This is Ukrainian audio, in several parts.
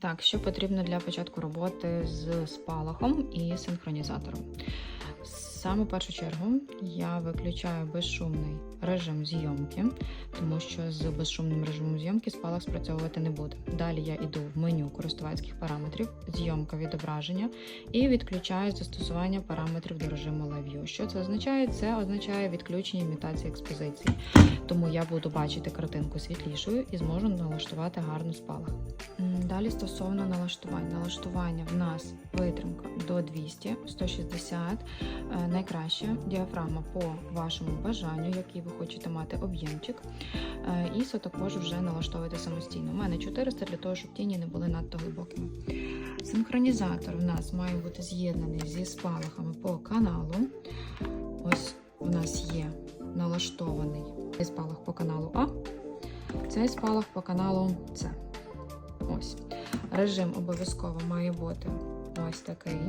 Так, що потрібно для початку роботи з спалахом і синхронізатором? Саме першу чергу я виключаю безшумний режим зйомки, тому що з безшумним режимом зйомки спалах спрацьовувати не буде. Далі я йду в меню користувацьких параметрів, зйомка відображення і відключаю застосування параметрів до режиму Live View. Що це означає? Це означає відключення імітації експозиції. Тому я буду бачити картинку світлішою і зможу налаштувати гарну спалах. Далі стосовно налаштувань. Налаштування в нас витримка до 200, 160. Е, Найкраще діафрагма по вашому бажанню, який ви хочете мати об'ємчик. Е, ISO також вже налаштовуєте самостійно. У мене 400 для того, щоб тіні не були надто глибокими. Синхронізатор в нас має бути з'єднаний зі спалахами по каналу. Ось у нас є налаштований спалах по каналу А, цей спалах по каналу С. Ось. Режим обов'язково має бути ось такий.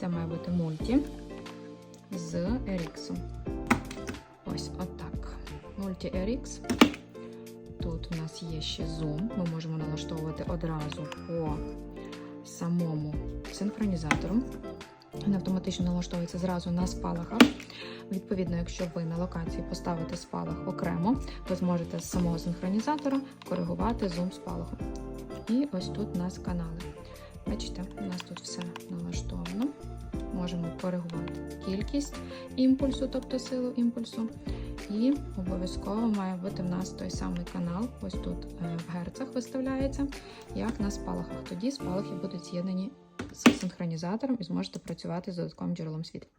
Це має бути мульті з RX. Ось отак. Мульті RX. Тут у нас є ще зум. Ми можемо налаштовувати одразу по самому синхронізатору. Він автоматично налаштовується зразу на спалахах. Відповідно, якщо ви на локації поставите спалах окремо, ви зможете з самого синхронізатора коригувати зум спалаху. І ось тут у нас канали. Бачите, у нас тут все налаштовано. Можемо коригувати кількість імпульсу, тобто силу імпульсу. І обов'язково має бути в нас той самий канал, ось тут е, в герцах виставляється, як на спалахах. Тоді спалахи будуть з'єднані з синхронізатором і зможете працювати з додатковим джерелом світла.